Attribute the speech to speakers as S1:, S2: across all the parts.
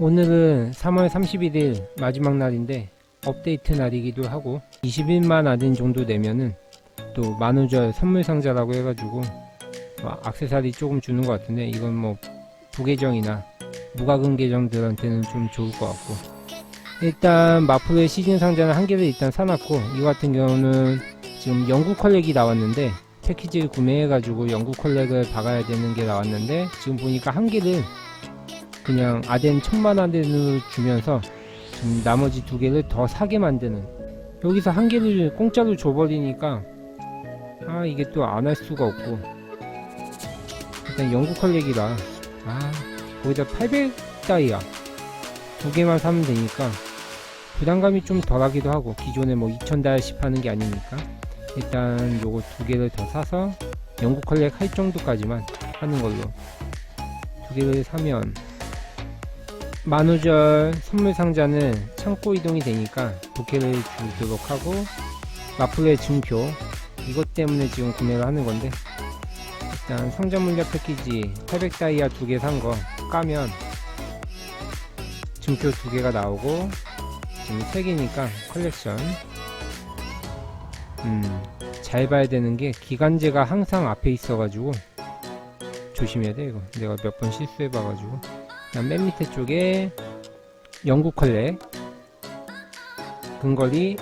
S1: 오늘은 3월 31일 마지막 날인데 업데이트 날이기도 하고 20일만 아딘 정도 되면은 또 만우절 선물 상자라고 해가지고 뭐 악세사리 조금 주는 것 같은데 이건 뭐 부계정이나 무과금 계정들한테는 좀 좋을 것 같고. 일단 마플의 시즌 상자는 한 개를 일단 사놨고 이거 같은 경우는 지금 영국 컬렉이 나왔는데 패키지를 구매해가지고 영국 컬렉을 박아야 되는 게 나왔는데 지금 보니까 한 개를 그냥 아덴 천만 아덴으로 주면서 지금 나머지 두 개를 더 사게 만드는. 여기서 한 개를 공짜로 줘버리니까 아 이게 또 안 할 수가 없고. 일단 영국 컬렉이라 아 거기다 800다이아. 두 개만 사면 되니까 부담감이 좀 덜하기도 하고 기존에 뭐 2000달씩 하는 게 아니니까. 일단 요거 두 개를 더 사서 영국 컬렉 할 정도까지만 하는 걸로 두 개를 사면 만우절 선물 상자는 창고 이동이 되니까 부캐를 주도록 하고 마플의 증표 이것 때문에 지금 구매를 하는 건데 일단 성장 물약 패키지 800 다이아 두 개 산 거 까면 증표 두 개가 나오고 지금 세 개니까 컬렉션. 음, 잘 봐야 되는 게 기간제가 항상 앞에 있어가지고 조심해야 돼 이거. 내가 몇 번 실수해 봐가지고. 그다음 맨 밑에 쪽에 영국 컬렉 근거리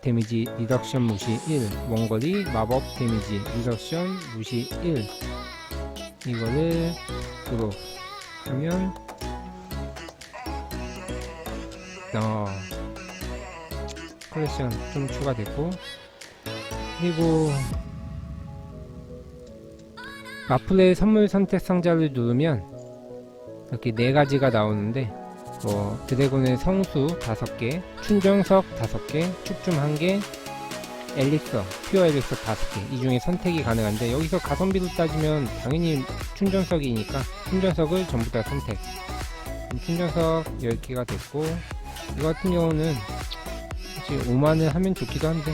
S1: 데미지 리덕션 무시 1 원거리 마법 데미지 리덕션 무시 1 이거를 그로 하면 어 컬렉션 좀 추가됐고 그리고 마플의 선물 선택 상자를 누르면 이렇게 네 가지가 나오는데 뭐 드래곤의 성수 5개, 춘정석 5개, 축중 1개, 엘릭서, 퓨어 엘릭서 5개. 이 중에 선택이 가능한데 여기서 가성비로 따지면 당연히 춘정석이니까 춘정석을 전부 다 선택. 춘정석 10개가 됐고 이거 같은 경우는 사실 5만을 하면 좋기도 한데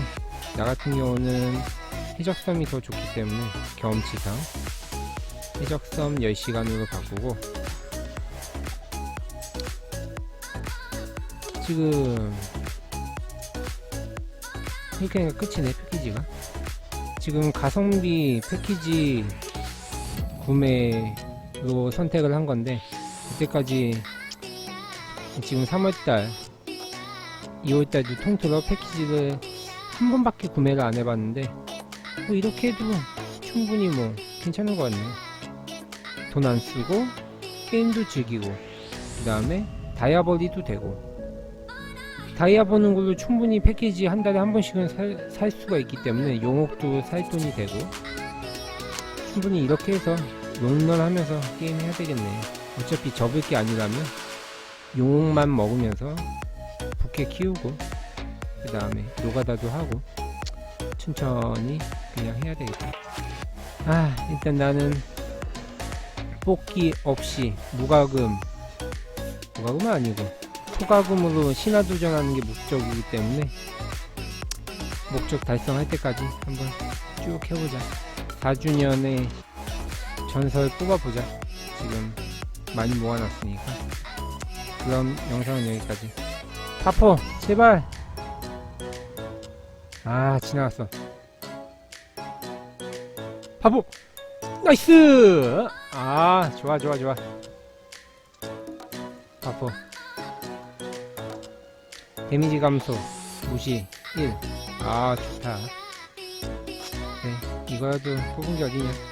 S1: 나 같은 경우는 해적섬이 더 좋기 때문에 경험치상. 해적섬 10시간으로 바꾸고 지금 이렇게 끝이네 패키지가. 지금 가성비 패키지 구매로 선택을 한 건데 그때까지 지금 3월달 2월달도 통틀어 패키지를 한 번밖에 구매를 안 해봤는데 뭐 이렇게 해도 충분히 뭐 괜찮은 것 같네요. 돈 안 쓰고 게임도 즐기고 그 다음에 다이아버리도 되고 다이아 버는 걸로 충분히 패키지 한 달에 한 번씩은 살, 살 수가 있기 때문에 용옥도 살 돈이 되고 충분히 이렇게 해서 롱런 하면서 게임 해야 되겠네. 어차피 접을 게 아니라면 용옥만 먹으면서 부캐 키우고 그 다음에 노가다도 하고 천천히 그냥 해야 되겠다. 아 일단 나는 뽑기 없이 무과금 무과금은 아니고 초과금으로 신화 도전하는 게 목적이기 때문에 목적 달성할 때까지 한번 쭉 해보자. 4주년의 전설 뽑아보자. 지금 많이 모아놨으니까. 그럼 영상은 여기까지. 파포 제발! 아 지나갔어. 파포! 나이스! 아 좋아 좋아 좋아. 파포 데미지 감소 무시 1. 아 좋다. 네 이거라도 뽑은 게 어디냐.